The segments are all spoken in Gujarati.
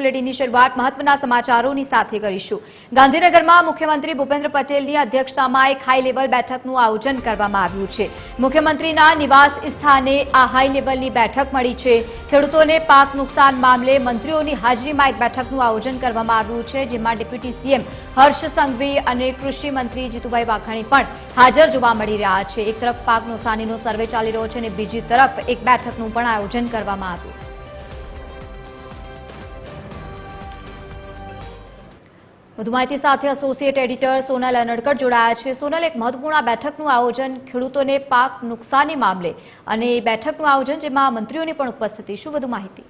બુલેટિનની શરૂઆત મહત્વના સમાચારોની સાથે કરીશું. ગાંધીનગરમાં મુખ્યમંત્રી ભૂપેન્દ્ર પટેલની અધ્યક્ષતામાં એક હાઈ લેવલ બેઠકનું આયોજન કરવામાં આવ્યું છે. મુખ્યમંત્રીના નિવાસ સ્થાને આ હાઈ લેવલની બેઠક મળી છે. ખેડૂતોને પાક નુકસાન મામલે મંત્રીઓની હાજરીમાં એક બેઠકનું આયોજન કરવામાં આવ્યું છે, જેમાં ડેપ્યુટી સીએમ હર્ષ સંઘવી અને કૃષિ મંત્રી જીતુભાઈ વાઘાણી પણ હાજર જોવા મળી રહ્યા છે. એક તરફ પાક નુકસાનીનો સર્વે ચાલી રહ્યો છે અને બીજી તરફ એક બેઠકનું પણ આયોજન કરવામાં આવ્યું. વધુ માહિતી સાથે એસોસિએટ એડિટર સોનલ અનડકર જોડાયા છે. સોનલ, એક મહત્વપૂર્ણ બેઠકનું આયોજન ખેડૂતોને પાક નુકસાની મામલે અને બેઠકનું આયોજન જેમાં મંત્રીઓની પણ ઉપસ્થિતિ. શું વધુ માહિતી?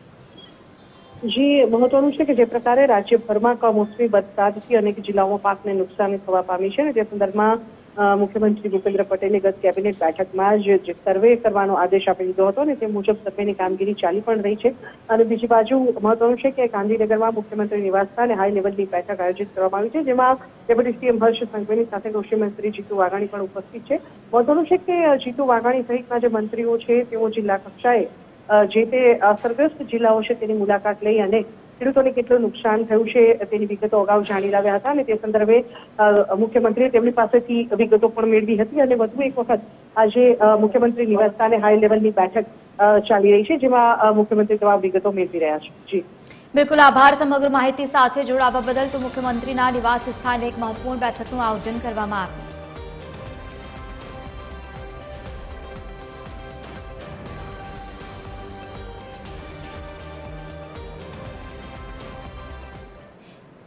જી મહત્વનું છે કે જે પ્રકારે રાજ્યભરમાં કમોસમી વરસાદથી અનેક જિલ્લાઓમાં પાકને નુકસાની થવા પામી છે અને તે સંદર્ભમાં મુખ્યમંત્રી ભૂપેન્દ્ર પટેલે ગત કેબિનેટ બેઠકમાં જ સર્વે કરવાનો આદેશ આપી દીધો હતો અને તે મુજબ સર્વેની કામગીરી ચાલી પણ રહી છે. અને બીજી બાજુ મહત્વનું છે કે ગાંધીનગરમાં મુખ્યમંત્રી નિવાસસ્થાને હાઈ લેવલની બેઠક આયોજિત કરવામાં આવી છે, જેમાં ડેપ્યુટી સીએમ હર્ષ સંઘવીની સાથે કૃષિમંત્રી જીતુ વાઘાણી પણ ઉપસ્થિત છે. મહત્વનું છે કે જીતુ વાઘાણી સહિતના જે મંત્રીઓ છે, તેઓ જિલ્લા કક્ષાએ જે તે અસરગ્રસ્ત જિલ્લાઓ છે તેની મુલાકાત લઈ અને ખેડૂતોને કેટલું નુકસાન થયું છે તેની વિગતો અગાઉ જાણી લાવ્યા હતા અને તે સંદર્ભે મુખ્યમંત્રીએ તેમની પાસેથી વિગતો પણ મેળવી હતી અને વધુ એક વખત આજે મુખ્યમંત્રી નિવાસસ્થાને હાઈ લેવલની બેઠક ચાલી રહી છે જેમાં મુખ્યમંત્રી તમામ વિગતો મેળવી રહ્યા છે. જી. બિલકુલ આભાર સમગ્ર માહિતી સાથે જોડાવા બદલ તો મુખ્યમંત્રીના નિવાસ સ્થાને એક મહત્વપૂર્ણ બેઠકનું આયોજન કરવામાં આવ્યું.